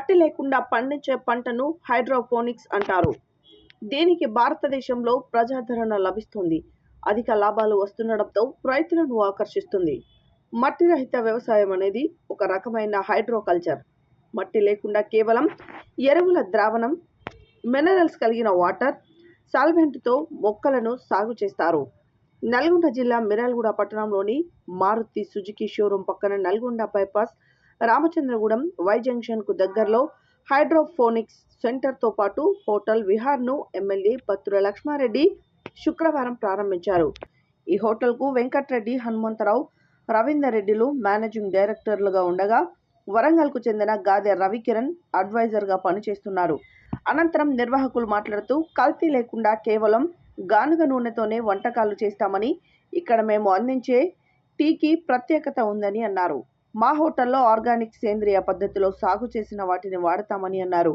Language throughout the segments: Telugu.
మట్టి లేకుండా పండించే పంటను హైడ్రోపోనిక్స్ అంటారు. దీనికి భారతదేశంలో ప్రజాదరణ లభిస్తుంది. అధిక లాభాలు వస్తుండడంతో రైతులను ఆకర్షిస్తుంది. మట్టి రహిత వ్యవసాయం అనేది ఒక రకమైన హైడ్రోకల్చర్. మట్టి లేకుండా కేవలం ఎరువుల ద్రావణం మినరల్స్ కలిగిన వాటర్ సాల్వెంట్తో మొక్కలను సాగు చేస్తారు. నల్గొండ జిల్లా మిరాల్గూడ పట్టణంలోని మారుతి సుజుకి షోరూం పక్కన నల్గొండ బైపాస్ రామచంద్రగూడెం వై జంక్షన్కు దగ్గరలో హైడ్రోఫోనిక్స్ సెంటర్తో పాటు హోటల్ విహార్ను ఎమ్మెల్యే పత్తుల లక్ష్మారెడ్డి శుక్రవారం ప్రారంభించారు. ఈ హోటల్కు వెంకట్రెడ్డి హనుమంతరావు రవీందర్ రెడ్డిలు మేనేజింగ్ డైరెక్టర్లుగా ఉండగా వరంగల్కు చెందిన గాదె రవికిరణ్ అడ్వైజర్గా పనిచేస్తున్నారు. అనంతరం నిర్వాహకులు మాట్లాడుతూ కల్తీ లేకుండా కేవలం గానుగ నూనెతోనే వంటకాలు చేస్తామని ఇక్కడ మేము అందించే టీకి ప్రత్యేకత ఉందని అన్నారు. మా హోటల్లో ఆర్గానిక్ సేంద్రియ పద్ధతిలో సాగు చేసిన వాటిని వాడతామని అన్నారు.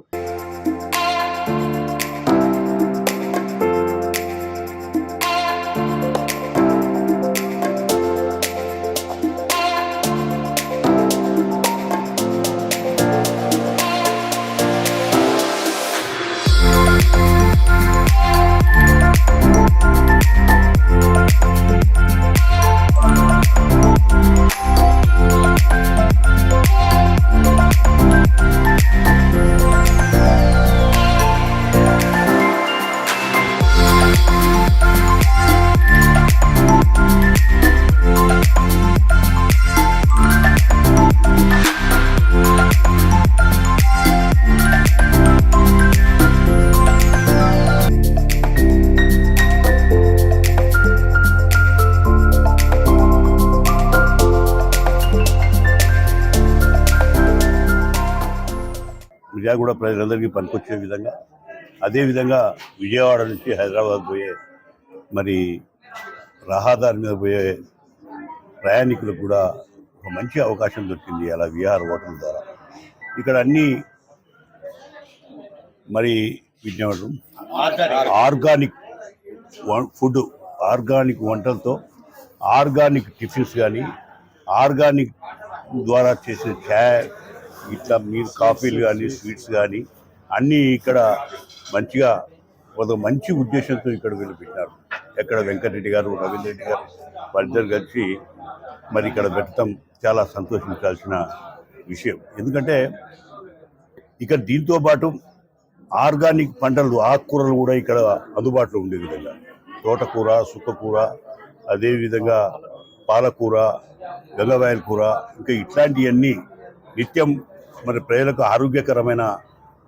కూడా ప్రజలందరికీ పనికొచ్చే విధంగా అదేవిధంగా విజయవాడ నుంచి హైదరాబాద్ పోయే మరి రహదారి మీద పోయే ప్రయాణికులకు కూడా ఒక మంచి అవకాశం దొరికింది అలా విహార హోటల్ ద్వారా. ఇక్కడ అన్నీ మరి విజ్ఞాపం ఆర్గానిక్ ఫుడ్ ఆర్గానిక్ వంటలతో ఆర్గానిక్ టిఫిన్స్ కానీ ఆర్గానిక్ ద్వారా చేసిన చాయ్ ఇట్లా మీరు కాఫీలు కానీ స్వీట్స్ కానీ అన్నీ ఇక్కడ మంచిగా ఒక మంచి ఉద్దేశంతో ఇక్కడ వీళ్ళు పెట్టినారు. ఎక్కడ వెంకటరెడ్డి గారు రవీంద్ర రెడ్డి గారు వాళ్ళిద్దరు కలిసి మరి ఇక్కడ పెట్టడం చాలా సంతోషించాల్సిన విషయం. ఎందుకంటే ఇక్కడ దీంతో పాటు ఆర్గానిక్ పంటలు ఆకుకూరలు కూడా ఇక్కడ అందుబాటులో ఉండే విధంగా. తోటకూర సుక్కకూర అదేవిధంగా పాలకూర గంగవాయల కూర ఇంకా ఇట్లాంటివన్నీ నిత్యం మరి ప్రజలకు ఆరోగ్యకరమైన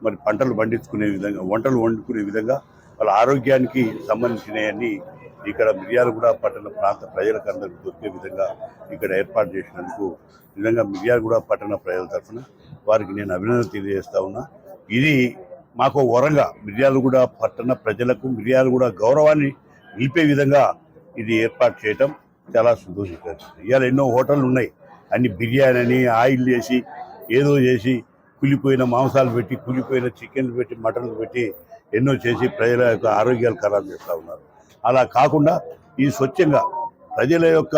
మరి పంటలు పండించుకునే విధంగా వంటలు వండుకునే విధంగా వాళ్ళ ఆరోగ్యానికి సంబంధించినవన్నీ ఇక్కడ మిర్యాలగూడ పట్టణ ప్రాంత ప్రజలకు అందరికీ దొరికే విధంగా ఇక్కడ ఏర్పాటు చేసినందుకు నిజంగా మిర్యాలగూడ పట్టణ ప్రజల తరఫున వారికి నేను అభినందన తెలియజేస్తా ఉన్నా. ఇది మాకు వరంగా మిర్యాలగూడ పట్టణ ప్రజలకు మిర్యాలగూడ గౌరవాన్ని నిలిపే విధంగా ఇది ఏర్పాటు చేయటం చాలా సంతోషకరం. ఇవాళ ఎన్నో హోటళ్ళు ఉన్నాయి. అన్ని బిర్యానీ అని ఆయిల్ చేసి ఏదో చేసి కులిపోయిన మాంసాలు పెట్టి కులిపోయిన చికెన్లు పెట్టి మటన్లు పెట్టి ఎన్నో చేసి ప్రజల యొక్క ఆరోగ్యాలు ఖరాబ్ చేస్తూ ఉన్నారు. అలా కాకుండా ఈ స్వచ్ఛంగా ప్రజల యొక్క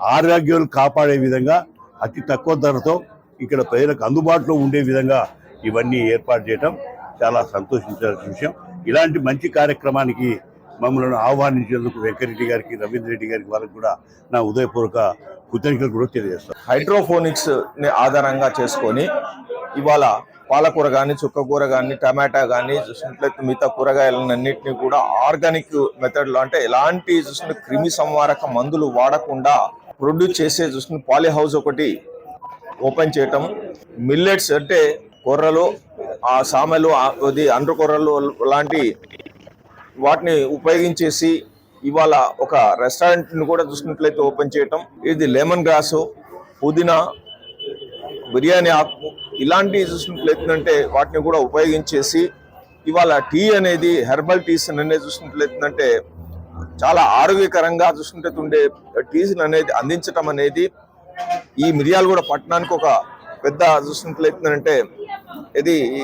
ఆరోగ్యాలు కాపాడే విధంగా అతి తక్కువ ధరతో ఇక్కడ ప్రజలకు అందుబాటులో ఉండే విధంగా ఇవన్నీ ఏర్పాటు చేయటం చాలా సంతోషించాల్సిన విషయం. ఇలాంటి మంచి కార్యక్రమానికి మమ్మల్ని ఆహ్వానించేందుకు వెంకరెడ్డి గారికి రవీంద్ర రెడ్డి గారికి వాళ్ళకి కూడా నా ఉదయపూర్వక కృతజ్ఞతలు కూడా తెలియజేస్తాను. హైడ్రోఫోనిక్స్ని ఆధారంగా చేసుకొని ఇవాళ పాలకూర కానీ చుక్కకూర కానీ టమాటా కానీ చూసినట్లయితే మిగతా కూరగాయలన్నింటినీ కూడా ఆర్గానిక్ మెథడ్లో అంటే ఎలాంటి చూసిన క్రిమి సంవారక మందులు వాడకుండా ప్రొడ్యూస్ చేసే చూసిన పాలీ హౌస్ ఒకటి ఓపెన్ చేయటం మిల్లెట్స్ అంటే కొర్రలు ఆ సామెలు అది అండ్ర కొర్రలు లాంటి వాటిని ఉపయోగించేసి ఇవాళ ఒక రెస్టారెంట్ని కూడా చూసినట్లయితే ఓపెన్ చేయటం ఇది లెమన్ గ్రాస్ పుదీనా బిర్యానీ ఆకు ఇలాంటివి చూసినట్లయితుందంటే వాటిని కూడా ఉపయోగించేసి ఇవాళ టీ అనేది హెర్బల్ టీస్ అనేది చూసినట్లయితుందంటే చాలా ఆరోగ్యకరంగా చూసినట్లయితే ఉండే టీస్ అనేది అందించటం అనేది ఈ మిరియాలు కూడా పట్టణానికి ఒక పెద్ద చూసినట్లయితుందంటే ఇది ఈ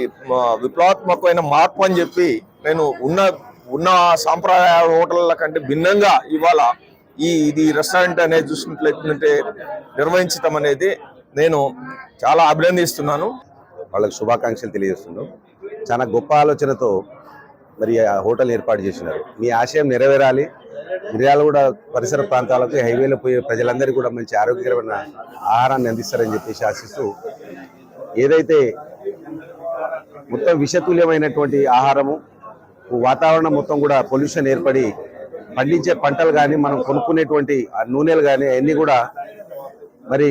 విప్లవాత్మకమైన మార్పు అని చెప్పి నేను ఉన్న ఉన్న సాంప్రదాయ హోటళ్ళ కంటే భిన్నంగా ఇవాళ ఈ ఇది రెస్టారెంట్ అనేది చూసినట్లయితే నిర్వహించటం అనేది నేను చాలా అభినందిస్తున్నాను. వాళ్ళకి శుభాకాంక్షలు తెలియజేస్తున్నాం. చాలా గొప్ప ఆలోచనతో మరి ఆ హోటల్ ఏర్పాటు చేసినారు. మీ ఆశయం నెరవేరాలి. మిర్యాల కూడా పరిసర ప్రాంతాలకు హైవేలో పోయే ప్రజలందరికీ కూడా మంచి ఆరోగ్యకరమైన ఆహారాన్ని అందిస్తారని చెప్పేసి ఆశిస్తూ ఏదైతే మొత్తం విషతుల్యమైనటువంటి ఆహారము వాతావరణం మొత్తం కూడా పొల్యూషన్ ఏర్పడి పండించే పంటలు కానీ మనం కొనుక్కునేటువంటి ఆ నూనెలు కానీ అవన్నీ కూడా మరి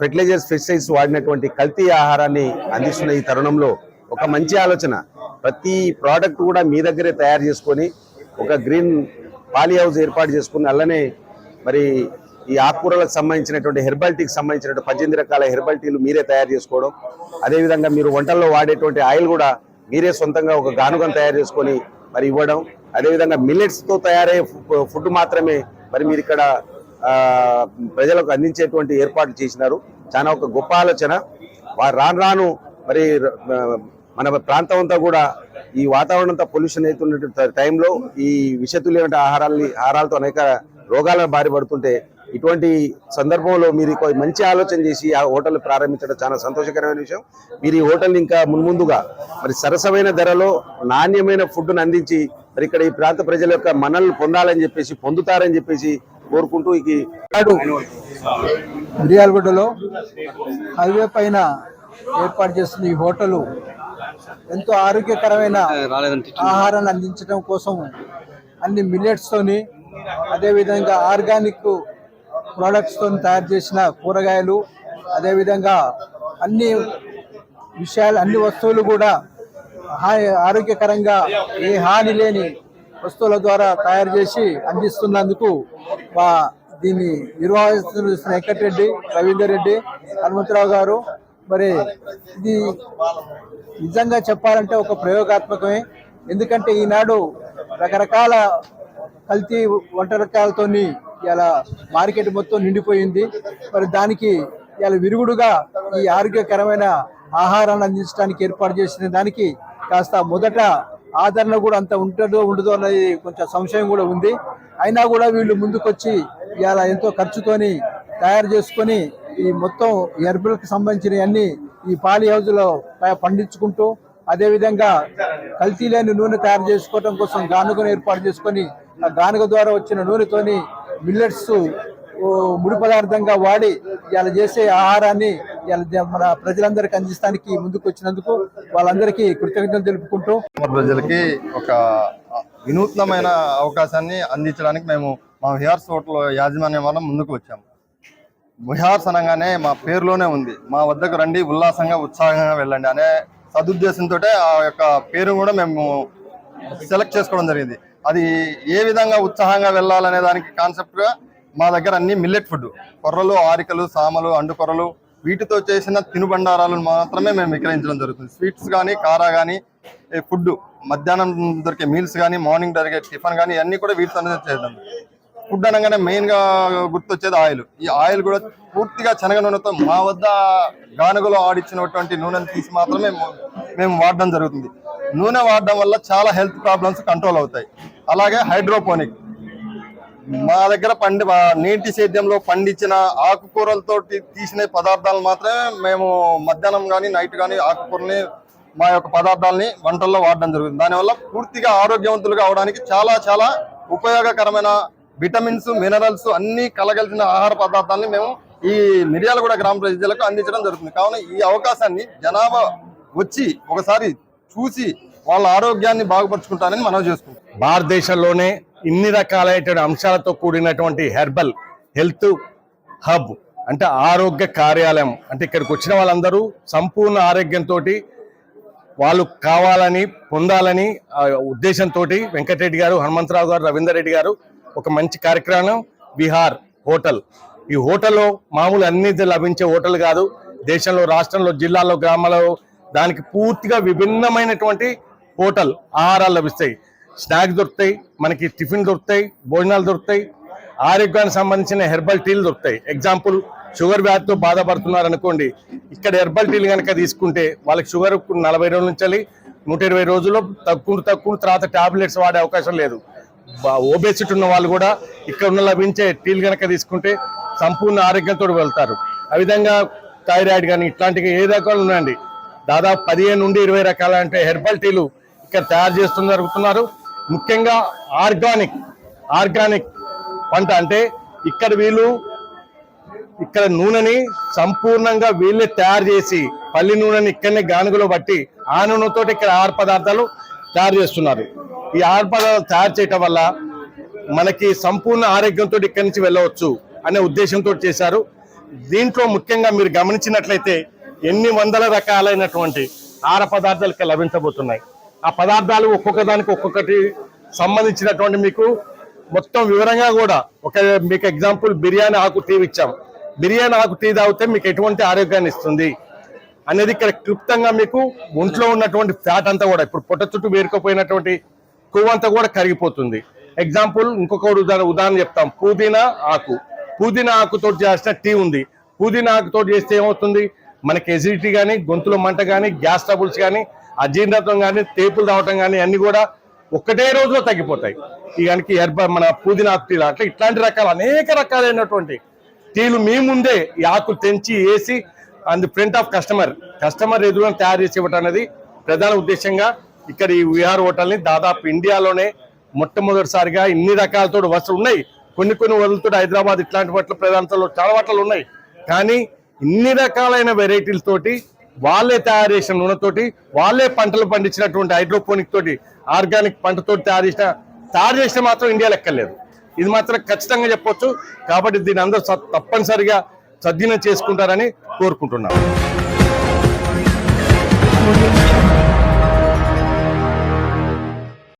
ఫెర్టిలైజర్స్ ఫెస్టిసైడ్స్ వాడినటువంటి కల్తీ ఆహారాన్ని అందిస్తున్న ఈ తరుణంలో ఒక మంచి ఆలోచన. ప్రతి ప్రోడక్ట్ కూడా మీ దగ్గరే తయారు చేసుకొని ఒక గ్రీన్ పాలీ హౌస్ ఏర్పాటు చేసుకుని అలానే మరి ఈ ఆకుకూరలకు సంబంధించినటువంటి హెర్బల్ టీకి సంబంధించినటువంటి పద్దెనిమిది రకాల హెర్బల్ టీలు మీరే తయారు చేసుకోవడం. అదేవిధంగా మీరు వంటల్లో వాడేటువంటి ఆయిల్ కూడా మీరే సొంతంగా ఒక గానుగను తయారు చేసుకొని మరి ఇవ్వడం. అదేవిధంగా మిల్లెట్స్తో తయారయ్యే ఫుడ్ మాత్రమే మరి మీరు ఇక్కడ ప్రజలకు అందించేటువంటి ఏర్పాట్లు చేసినారు. చాలా ఒక గొప్ప ఆలోచన. వారు రాను రాను మరి మన ప్రాంతం అంతా కూడా ఈ వాతావరణం అంతా పొల్యూషన్ అవుతున్న టైంలో ఈ విషతుల్యమైన ఆహారాల్ని ఆహారాలతో అనేక రోగాల బారి పడుతుంటే ఇటువంటి సందర్భంలో మీరు మంచి ఆలోచన చేసి ఆ హోటల్ ప్రారంభించడం చాలా సంతోషకరమైన విషయం. మీరు ఈ హోటల్ ఇంకా మున్ముందుగా మరి సరసమైన ధరలో నాణ్యమైన ఫుడ్ను అందించి మరి ఇక్కడ ఈ ప్రాంత ప్రజల యొక్క మనల్ని పొందాలని చెప్పేసి పొందుతారని చెప్పేసి కోరుకుంటూ నాడు మిర్యాలగూడలో హైవే పైన ఏర్పాటు చేస్తున్న ఈ హోటలు ఎంతో ఆరోగ్యకరమైన ఆహారాన్ని అందించడం కోసం అన్ని millets తోని అదేవిధంగా ఆర్గానిక్ ప్రోడక్ట్స్తో తయారు చేసిన కూరగాయలు అదేవిధంగా అన్ని విషయాలు అన్ని వస్తువులు కూడా హా- ఆరోగ్యకరంగా ఏ హాని లేని వస్తువుల ద్వారా తయారు చేసి అందిస్తున్నందుకు మా దీన్ని నిర్వహిస్తున్న వెంకటరెడ్డి రవీందర్ రెడ్డి హనుమంతరావు గారు. మరి ఇది నిజంగా చెప్పాలంటే ఒక ప్రయోగాత్మకమే. ఎందుకంటే ఈనాడు రకరకాల కల్తీ వంటరకాలతోని ఇలా మార్కెట్ మొత్తం నిండిపోయింది. మరి దానికి ఇలా విరుగుడుగా ఈ ఆరోగ్యకరమైన ఆహారాన్ని అందించడానికి ఏర్పాటు చేసిన దానికి కాస్త మొదట ఆదరణ కూడా అంత ఉంటుందో ఉండదో అనేది కొంచెం సంశయం కూడా ఉంది. అయినా కూడా వీళ్ళు ముందుకొచ్చి ఇలా ఎంతో ఖర్చుతోని తయారు చేసుకొని ఈ మొత్తం herbal సంబంధించినవన్నీ ఈ పాలి హౌజ్లో పండించుకుంటూ అదేవిధంగా కల్తీ లేని నూనె తయారు చేసుకోవడం కోసం గానుగను ఏర్పాటు చేసుకొని ఆ గానుగ ద్వారా వచ్చిన నూనెతోని మిల్లెట్స్ ముడి పదార్థంగా వాడి ఇలా చేసే ఆహారాన్ని ఇలా మన ప్రజలందరికీ అందిస్తానికి ముందుకు వచ్చినందుకు వాళ్ళందరికీ కృతజ్ఞతలు తెలుపుకుంటూ ప్రజలకి ఒక వినూత్నమైన అవకాశాన్ని అందించడానికి మేము మా విహార్స్ హోటల్ యాజమాన్యం వల్ల ముందుకు వచ్చాము విహార్స్ అనగానే మా పేరులోనే ఉంది. మా వద్దకు రండి ఉల్లాసంగా ఉత్సాహంగా వెళ్ళండి అనే సదుద్దేశంతో ఆ యొక్క పేరు కూడా మేము సెలెక్ట్ చేసుకోవడం జరిగింది. అది ఏ విధంగా ఉత్సాహంగా వెళ్ళాలనే దానికి కాన్సెప్ట్గా మా దగ్గర అన్ని మిల్లెట్ ఫుడ్ కొర్రలు ఆరికలు సామలు అండు కొర్రలు వీటితో చేసిన తినుబండారాలను మాత్రమే మేము విక్రయించడం జరుగుతుంది. స్వీట్స్ కానీ కారా కానీ ఫుడ్ మధ్యాహ్నం దొరికే మీల్స్ కానీ మార్నింగ్ దొరికే టిఫిన్ కానీ అన్నీ కూడా వీటితోనే చేద్దాం. ఫుడ్ అనగానే మెయిన్గా గుర్తొచ్చేది ఆయిల్ ఈ ఆయిల్ కూడా పూర్తిగా శనగ నూనెతో మా వద్ద గానుగలో ఆడిచ్చినటువంటి నూనెను తీసి మాత్రమే మేము వాడడం జరుగుతుంది. నూనె వాడడం వల్ల చాలా హెల్త్ ప్రాబ్లమ్స్ కంట్రోల్ అవుతాయి. అలాగే హైడ్రోపోనిక్. మా దగ్గర పండి నీటి సేద్యంలో పండించిన ఆకుకూరలతో తీసిన పదార్థాలు మాత్రమే మేము మధ్యాహ్నం కానీ నైట్ కానీ ఆకుకూరని మా యొక్క పదార్థాలని వంటల్లో వాడడం జరుగుతుంది. దానివల్ల పూర్తిగా ఆరోగ్యవంతులుగా అవడానికి చాలా చాలా ఉపయోగకరమైన విటమిన్స్ మినరల్స్ అన్నీ కలగలిసిన ఆహార పదార్థాలని మేము ఈ మిర్యాలగూడ గ్రామ ప్రజలకు అందించడం జరుగుతుంది. కావున ఈ అవకాశాన్ని జనాభా వచ్చి ఒకసారి చూసి వాళ్ళ ఆరోగ్యాన్ని బాగుపరుచుకుంటారని మనం చేసుకుంటాం భారతదేశంలోనే ఇన్ని రకాలైనటువంటి అంశాలతో కూడినటువంటి హెర్బల్ హెల్త్ హబ్ అంటే ఆరోగ్య కార్యాలయం అంటే ఇక్కడికి వచ్చిన వాళ్ళందరూ సంపూర్ణ ఆరోగ్యంతో వాళ్ళు కావాలని పొందాలని ఉద్దేశంతో వెంకటరెడ్డి గారు హనుమంతరావు గారు రవీందర్ రెడ్డి గారు ఒక మంచి కార్యక్రమం విహార్ హోటల్. ఈ హోటల్లో మామూలు అన్ని లభించే హోటల్ కాదు. దేశంలో రాష్ట్రంలో జిల్లాలో గ్రామాల్లో దానికి పూర్తిగా విభిన్నమైనటువంటి హోటల్ ఆహారాలు లభిస్తాయి. స్నాక్స్ దొరుకుతాయి మనకి టిఫిన్ దొరుకుతాయి భోజనాలు దొరుకుతాయి. ఆరోగ్యానికి సంబంధించిన హెర్బల్ టీలు దొరుకుతాయి. ఎగ్జాంపుల్ షుగర్ వ్యాధితో బాధపడుతున్నారు అనుకోండి ఇక్కడ హెర్బల్ టీలు కనుక తీసుకుంటే వాళ్ళకి షుగర్ నలభై రోజుల నుంచి నూట ఇరవై రోజుల్లో తక్కువ తక్కువ తర్వాత టాబ్లెట్స్ వాడే అవకాశం లేదు. ఓబేసిటీ ఉన్న వాళ్ళు కూడా ఇక్కడ ఉన్న లభించే టీలు కనుక తీసుకుంటే సంపూర్ణ ఆరోగ్యంతో వెళ్తారు. ఆ విధంగా థైరాయిడ్ కానీ ఇట్లాంటివి ఏ రకాలు ఉన్నాయండి? దాదాపు పదిహేను నుండి ఇరవై రకాల అంటే హెర్బల్ టీలు తయారు చేస్తూ జరుగుతున్నారు. ముఖ్యంగా ఆర్గానిక్ ఆర్గానిక్ పంట అంటే ఇక్కడ వీళ్ళు ఇక్కడ నూనెని సంపూర్ణంగా వీళ్ళే తయారు చేసి పల్లి నూనెని ఇక్కడనే గానుగలో బట్టి ఆ నూనెతో ఇక్కడ ఆహార పదార్థాలు తయారు చేస్తున్నారు. ఈ ఆహార పదార్థాలు తయారు చేయటం వల్ల మనకి సంపూర్ణ ఆరోగ్యంతో ఇక్కడి నుంచి వెళ్ళవచ్చు అనే ఉద్దేశంతో చేశారు. దీంట్లో ముఖ్యంగా మీరు గమనించినట్లయితే ఎన్ని వందల రకాలైనటువంటి ఆహార పదార్థాలు ఇక్కడ లభించబోతున్నాయి. ఆ పదార్థాలు ఒక్కొక్క దానికి ఒక్కొక్కటి సంబంధించినటువంటి మీకు మొత్తం వివరంగా కూడా ఒక మీకు ఎగ్జాంపుల్ బిర్యానీ ఆకు టీ ఇచ్చాం. బిర్యానీ ఆకు టీ తాగితే మీకు ఎటువంటి ఆరోగ్యాన్ని ఇస్తుంది అనేది ఇక్కడ క్లుప్తంగా మీకు ఒంట్లో ఉన్నటువంటి ఫ్యాట్ అంతా కూడా ఇప్పుడు పొట్ట చుట్టూ వేరుకపోయినటువంటి కొవ్వు అంతా కూడా కరిగిపోతుంది. ఎగ్జాంపుల్ ఇంకొక ఉదాహరణ ఉదాహరణ చెప్తాం. పుదీనా ఆకు. పుదీనా ఆకుతో చేసిన టీ ఉంది. పుదీనా ఆకుతో చేస్తే ఏమవుతుంది? మనకి ఎసిడిటీ కానీ గొంతులో మంట కానీ గ్యాస్ ట్రబుల్స్ కానీ అజీర్ణత్వం కానీ తేపులు రావటం కానీ అన్ని కూడా ఒక్కటే రోజులో తగ్గిపోతాయి. ఈ కనుక హెర్బ మన పుదీనా టీలు అట్లా ఇట్లాంటి రకాల అనేక రకాలైనటువంటి టీలు మీ ముందే ఈ ఆకులు తెంచి వేసి and front of customer customer ఎదురుగా తయారు చేసి ఇవ్వటం అనేది ప్రధాన ఉద్దేశంగా ఇక్కడ ఈ విహార్ హోటల్ని దాదాపు ఇండియాలోనే మొట్టమొదటిసారిగా ఇన్ని రకాలతో వస్తువులు ఉన్నాయి. కొన్ని కొన్ని వదులుతో హైదరాబాద్ ఇట్లాంటి వాటిలో ప్రాంతాల్లో చాలా వాటిలో ఉన్నాయి. కానీ ఇన్ని రకాలైన వెరైటీలతోటి వాళ్ళే తయారు చేసిన నూనెతోటి వాళ్ళే పంటలు పండించినటువంటి హైడ్రోపోనిక్ తోటి ఆర్గానిక్ పంటతో తయారు చేసిన తయారు చేసిన మాత్రం ఇండియా లెక్కలేదు ఇది మాత్రం ఖచ్చితంగా చెప్పొచ్చు. కాబట్టి దీని అందరూ తప్పనిసరిగా సద్వినం చేసుకుంటారని కోరుకుంటున్నాను.